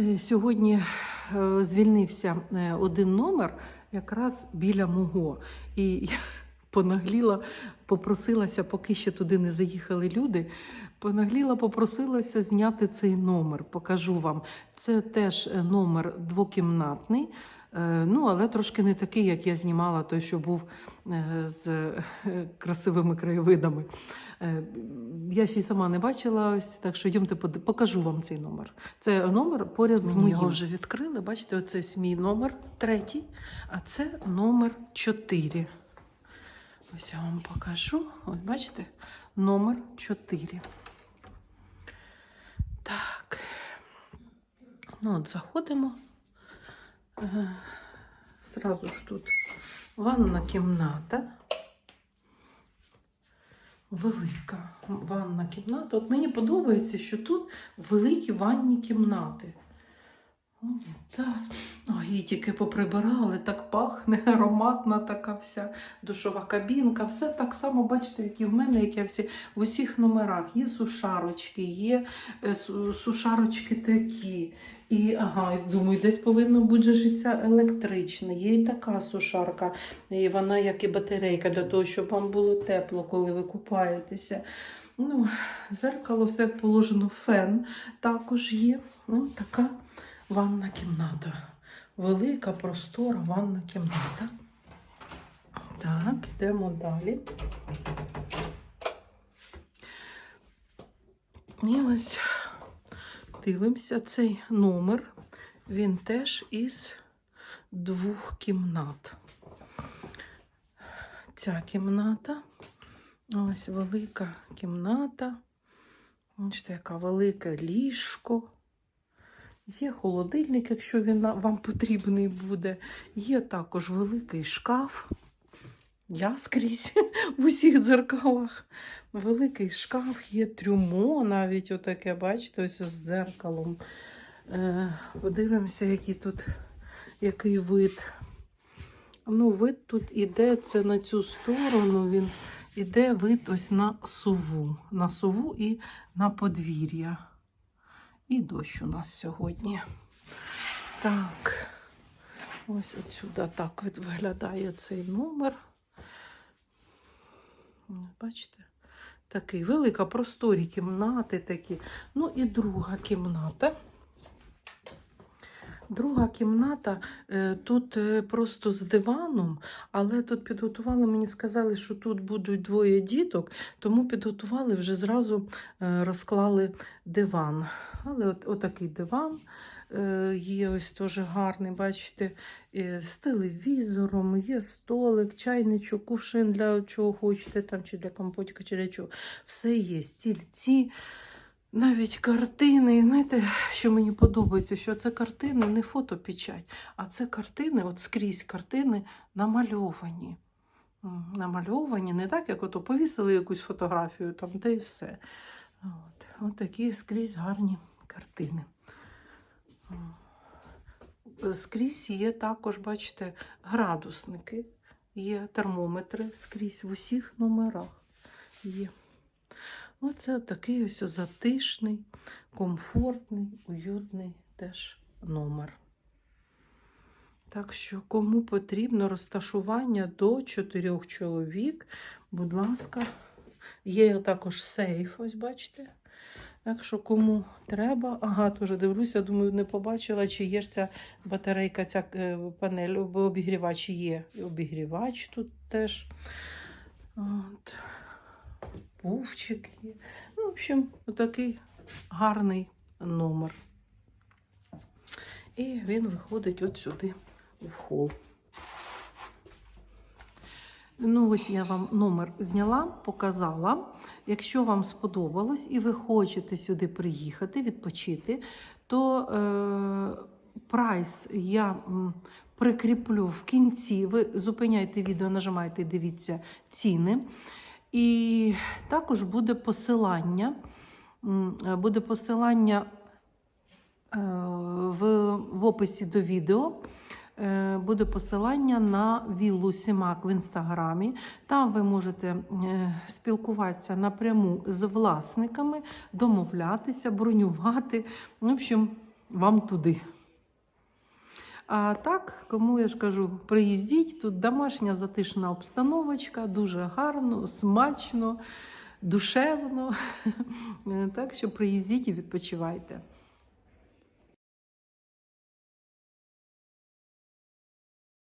Е, Сьогодні е, звільнився е, один номер якраз біля мого. І я понагліла, попросилася, поки ще туди не заїхали люди. Понагліла, попросилася зняти цей номер. Покажу вам. Це теж номер двокімнатний. Е, Ну, але трошки не такий, як я знімала, той, що був е, з е, красивими краєвидами. Я ще й сама не бачила, ось, так що йдемте покажу вам цей номер. Це номер поряд з моїм. його вже відкрили. Бачите, оце мій номер третій, а це номер чотири. Ось я вам покажу. Ось бачите, номер 4. Так. Ну, от заходимо. Зразу ж тут ванна кімната. Велика ванна кімната. От мені подобається, що тут великі ванні кімнати. Унітаз. Ой, її тільки поприбирали, так пахне, ароматна така вся душова кабінка. Все так само, бачите, як і в мене, як я всі в усіх номерах. Є сушарочки, є е, сушарочки такі. І ага, думаю, десь повинно бути життя електричне. Є і така сушарка, і вона як і батарейка для того, щоб вам було тепло, коли ви купаєтеся. Ну, зеркало все положено, фен також є. Ну, така ванна кімната. Велика, простора ванна кімната. Так, йдемо далі. І ось дивимося цей номер. Він теж із двох кімнат. Ця кімната. Ось велика кімната. Бачите, яка велике ліжко. Є холодильник, якщо він вам потрібний буде. Є також великий шкаф. Я скрізь в усіх дзеркалах. Великий шкаф, є трюмо навіть отаке, бачите, ось з дзеркалом. Е, подивимося, який тут який вид. Ну, вид тут іде це на цю сторону. Він іде вид ось на сову. На сову і на подвір'я. І дощ у нас сьогодні. Так, ось отсюди так виглядає цей номер. Бачите? Такий велика, просторі кімнати такі. Ну і друга кімната. Друга кімната е, тут е, просто з диваном, але тут підготували, мені сказали, що тут будуть двоє діток, тому підготували вже зразу е, розклали диван. Але от, отакий диван є ось теж гарний, бачите, з телевізором, є столик, чайничок, кувшин для чого хочете, там, чи для компотика, чи для чого. Все є, стільці. Навіть картини, знаєте, що мені подобається, що це картини не фотопечать, а це картини, от скрізь картини намальовані. Намальовані, не так, як ото повісили якусь фотографію, там, де і все. От, от такі скрізь гарні картини. Скрізь є також, бачите, градусники, є термометри скрізь в усіх номерах є. Оце такий ось затишний, комфортний, уютний теж номер. Так що, кому потрібно розташування до чотирьох чоловік, будь ласка, є також сейф, ось бачите. Так що, кому треба, ага, теж дивлюся, думаю, не побачила, чи є ж ця батарейка, ця е, панель, обігрівач є. І обігрівач тут теж. От пуфчик є. Ну, в общем, отакий гарний номер. І він виходить от сюди, в хол. Ну, ось я вам номер зняла, показала. Якщо вам сподобалось і ви хочете сюди приїхати, відпочити, то е, прайс я прикріплю в кінці. Ви зупиняйте відео, нажимайте, дивіться ціни. І також буде посилання. е, Буде посилання е, в, в описі до відео. Е, Буде посилання на віллу Сімак в інстаграмі. Там ви можете спілкуватися напряму з власниками, домовлятися, бронювати. В общем, вам туди. А так, кому я ж кажу, приїздіть, тут домашня затишна обстановочка, дуже гарно, смачно, душевно. Так що приїздіть і відпочивайте.